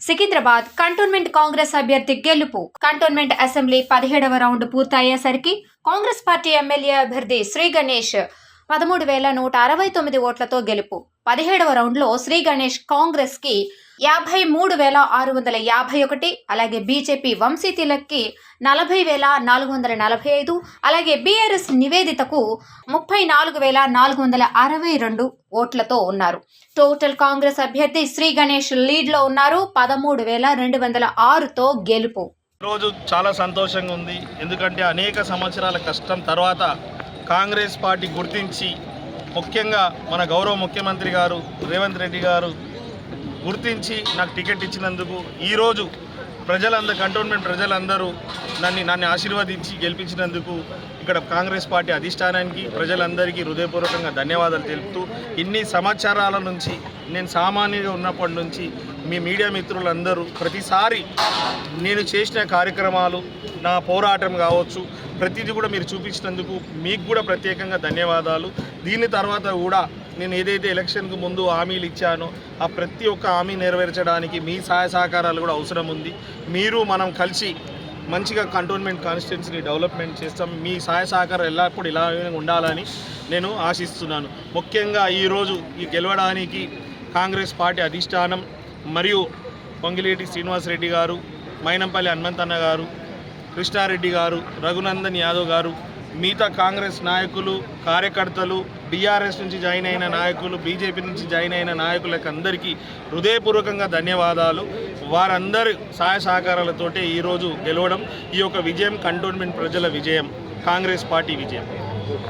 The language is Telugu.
సికింద్రాబాద్ కంటోన్మెంట్ కాంగ్రెస్ అభ్యర్థి గెలుపు. కంటోన్మెంట్ అసెంబ్లీ పదిహేడవ రౌండ్ పూర్తయ్యేసరికి కాంగ్రెస్ పార్టీ ఎమ్మెల్యే అభ్యర్థి శ్రీ గణేష్ పదమూడు వేల నూట అరవై తొమ్మిది ఓట్లతో గెలుపు. పదిహేడవ రౌండ్లో శ్రీ గణేష్ కాంగ్రెస్కి యాభై మూడు వేల ఆరు వందల యాభై ఒకటి అలాగే బీజేపీ వంశీ తిలక్కి నలభై వేల నాలుగు వందల నలభై ఐదు అలాగే బీఆర్ఎస్ నివేదితకు ముప్పై నాలుగు వేల నాలుగు వందల అరవై రెండు ఓట్లతో ఉన్నారు. టోటల్ కాంగ్రెస్ అభ్యర్థి శ్రీ గణేష్ లీడ్లో ఉన్నారు. పదమూడు వేల రెండు వందల ఆరుతో గెలుపు. రోజు చాలా సంతోషంగా ఉంది. ఎందుకంటే అనేక సంవత్సరాల కష్టం తర్వాత కాంగ్రెస్ పార్టీ గుర్తించి ముఖ్యంగా మన గౌరవ ముఖ్యమంత్రి గారు రేవంత్ రెడ్డి గారు గుర్తించి నాకు టికెట్ ఇచ్చినందుకు ఈరోజు ప్రజలందరూ కంటోన్మెంట్ ప్రజలందరూ నన్ను నన్ను ఆశీర్వదించి గెలిపించినందుకు ఇక్కడ కాంగ్రెస్ పార్టీ అధిష్టానానికి ప్రజలందరికీ హృదయపూర్వకంగా ధన్యవాదాలు తెలుపుతూ ఇన్ని సంవత్సరాల నుంచి నేను సామాన్యంగా ఉన్నప్పటి నుంచి మీ మీడియా మిత్రులందరూ ప్రతిసారి నేను చేసిన కార్యక్రమాలు నా పోరాటం కావచ్చు ప్రతిదీ కూడా మీరు చూపించినందుకు మీకు కూడా ప్రత్యేకంగా ధన్యవాదాలు. దీని తర్వాత కూడా నేను ఏదైతే ఎలక్షన్కు ముందు హామీలు ఇచ్చానో ఆ ప్రతి ఒక్క హామీ నెరవేర్చడానికి మీ సహాయ సహకారాలు కూడా అవసరం ఉంది. మీరు మనం కలిసి మంచిగా కంటోన్మెంట్ కాన్స్టిట్యున్సీని డెవలప్మెంట్ చేస్తాం. మీ సహాయ సహకారం ఎల్లప్పుడు ఇలా ఉండాలని నేను ఆశిస్తున్నాను. ముఖ్యంగా ఈరోజు ఈ గెలవడానికి కాంగ్రెస్ పార్టీ అధిష్టానం మరియు పొంగిలేటి శ్రీనివాసరెడ్డి గారు మైనంపల్లి హనుమంతన్న గారు కృష్ణారెడ్డి గారు రఘునందన్ యాదవ్ గారు మిగతా కాంగ్రెస్ నాయకులు కార్యకర్తలు బీఆర్ఎస్ నుంచి జాయిన్ అయిన నాయకులు బీజేపీ నుంచి జాయిన్ అయిన నాయకులకు అందరికీ హృదయపూర్వకంగా ధన్యవాదాలు. వారందరి సహాయ సహకారాలతోటే ఈరోజు గెలవడం ఈ యొక్క విజయం కంటోన్మెంట్ ప్రజల విజయం కాంగ్రెస్ పార్టీ విజయం.